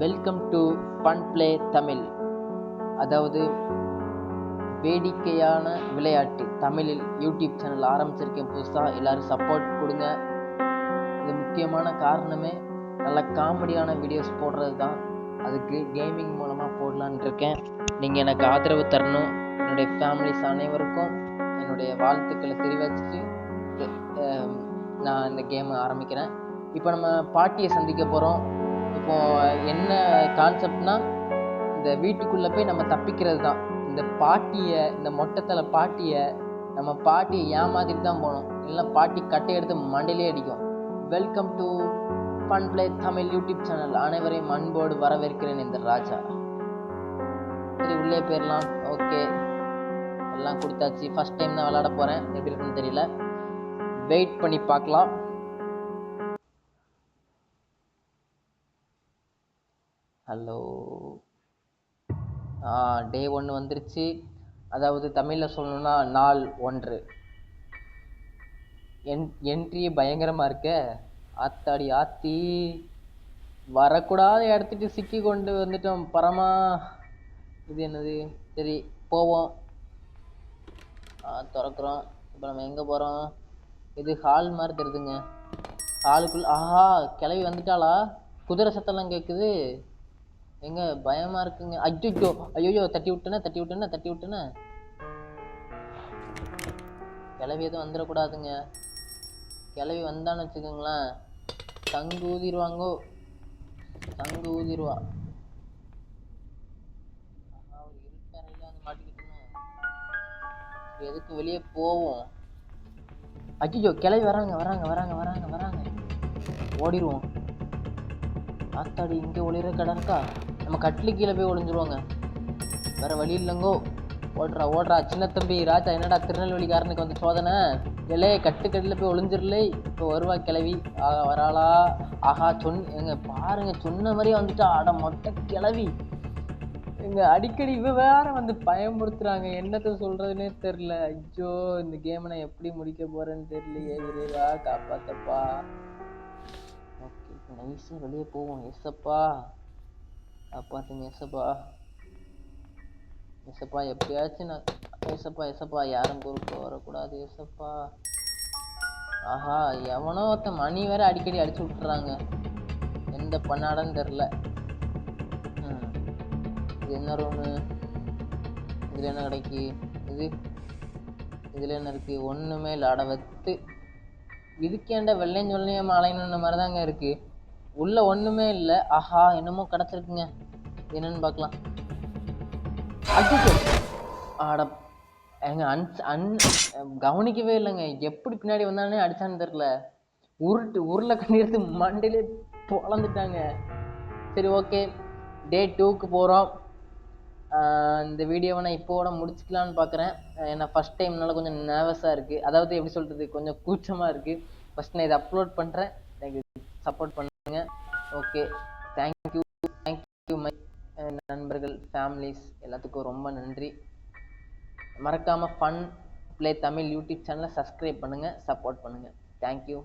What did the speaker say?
Welcome to fun play Tamil அதாவது வேடிக்கையான விளையாட்டு. தமிழில் யூடியூப் சேனல் ஆரம்பிச்சிருக்கேன் புதுசாக எல்லோரும் சப்போர்ட் கொடுங்க. இது முக்கியமான காரணமே நல்ல காமெடியான வீடியோஸ் போடுறது தான் அதுக்கு கேமிங் மூலமாக போடலான்னு இருக்கேன். நீங்கள் எனக்கு ஆதரவு தரணும். என்னுடைய ஃபேமிலிஸ் அனைவருக்கும் என்னுடைய வாழ்த்துக்களை தெரிவிச்சுட்டு நான் இந்த கேமை ஆரம்பிக்கிறேன். இப்போ நம்ம பாட்டியை சந்திக்க போகிறோம் இப்போ என்ன கான்செப்ட்னா இந்த வீட்டுக்குள்ளே போய் நம்ம தப்பிக்கிறது தான் இந்த பாட்டியை இந்த மொட்டைத்தலை பாட்டியை நம்ம பாட்டியை ஏமாத்திட்டு தான் போகணும். இல்லைன்னா பாட்டி கட்டை எடுத்து மண்டையிலே அடிக்கும். Welcome to fun play Tamil YouTube channel. அனைவரையும் அன்போடு வரவேற்கிறேன் இந்த ராஜா. சரி உள்ளே போயிடலாம். ஓகே. எல்லாம் கொடுத்தாச்சு. ஃபர்ஸ்ட் டைம் தான் விளாட போகிறேன் எப்படி இருக்குன்னு தெரியல. வெயிட் பண்ணி பார்க்கலாம். ஹலோ ஆ டே ஒன்று வந்துருச்சு. அதாவது தமிழில் சொல்லணும்னா நாள் ஒன்று. என் என்ட்ரி பயங்கரமாக இருக்க. ஆத்தாடி ஆத்தி. வரக்கூடாத இடத்துக்கு சிக்கி கொண்டு வந்துட்டோம். பரமா. இது என்னது? சரி போவோம். திறக்கிறோம். இப்போ நம்ம எங்கே போகிறோம் இது ஹால் மாதிரி தெரியுதுங்க. ஹாலுக்குள்ளே ஆஹா கிளவி வந்துட்டாளா? குதிரை சத்தம்லாம் கேட்குது எங்க பயமா இருக்குங்க. ஐயோ ஐயோ தட்டி விட்டேனே தட்டி விட்டேனே தட்டி விட்டேனே. கிளவி எதுவும் வந்துடக்கூடாதுங்க. கிளவி வந்தான்னு வச்சுக்கோங்களேன். தங்கு ஊதிடுவாங்கோ. தங்கு ஊதிடுவா. வந்து எதுக்கு வெளியே போவோம்? அஜிஜோ கிளவி வராங்க வராங்க வராங்க வராங்க வராங்க. ஓடிடுவோம் ஆத்தாடி இங்கே ஒளிர கடற்கா நம்ம கட்டில் கீழே போய் ஒளிஞ்சிருவாங்க. வேற வழி இல்லைங்கோ. ஓடுறா ஓடுறா. சின்ன தம்பி ராஜா என்னடா திருநெல்வேலிக்காரனுக்கு வந்து சோதனை? எலே கட்டுக்கட்டில் போய் ஒளிஞ்சிடலே இப்போ வருவா கிளவி. ஆகா வராளா? ஆஹா சொன் எங்க பாருங்க சொன்ன மாதிரியே வந்துட்டா. அட மொட்டை கிளவி. எங்க அடிக்கடி இவ வேற வந்து பயமுறுத்துறாங்க. என்னத்த சொல்றதுன்னே தெரியல. ஐயோ இந்த கேமை நான் எப்படி முடிக்க போறேன்னு தெரியலையே. இறைவா காப்பாத்தப்பா. ஓகே இப்போ நைஸாக வெளியே போவோம். எஸ்ஸப்பா காப்பாத்துங்க எசப்பா எசப்பா எப்படியாச்சும் நான் எசப்பா எஸ்ஸப்பா யாரும் குறுக்க வரக்கூடாது எஸ்ஸப்பா ஆஹா எவனோ ஒருத்தன் மணி வேற அடிக்கடி அடிச்சு விட்டுறாங்க எந்த பண்ணாடன்னு தெரில இது என்ன ரூமு இதில் என்ன கிடைக்கு இது இதில் என்ன இருக்கு ஒன்றுமே இல்லை அட வத்து இதுக்கேண்ட வெள்ளையும் சொல்லையும் அலையணுன்ற மாதிரி தாங்க இருக்கு உள்ள ஒண்ணுமே இல்லை. ஆஹா என்னமோ கிடச்சிருக்குங்க என்னன்னு பார்க்கலாம். ஆட எங்க அன் அன் கவனிக்கவே இல்லைங்க. எப்படி பின்னாடி வந்தானே அடிச்சான்னு தெரில உருட்டு உருளை கண்ணி மண்டையிலே பொழந்துட்டாங்க. சரி ஓகே. டே டூக்கு போகிறோம் இந்த வீடியோவை நான் இப்போட முடிச்சுக்கலான்னு பார்க்குறேன் ஏன்னா ஃபஸ்ட் டைம்னால கொஞ்சம் நர்வஸாக இருக்குது அதாவது எப்படி சொல்கிறது கொஞ்சம் கூச்சமாக இருக்குது ஃபஸ்ட் நான் இதை அப்லோட் பண்ணுறேன் எனக்கு சப்போர்ட் பண்ணுங்க. Okay thank you thank you my நண்பர்கள் ஃபேமிலிஸ் எல்லாத்துக்கும் ரொம்ப நன்றி. மறக்காமல் ஃபன் ப்ளே தமிழ் யூடியூப் சேனலை சப்ஸ்கிரைப் பண்ணுங்கள் சப்போர்ட் பண்ணுங்கள் தேங்க்யூ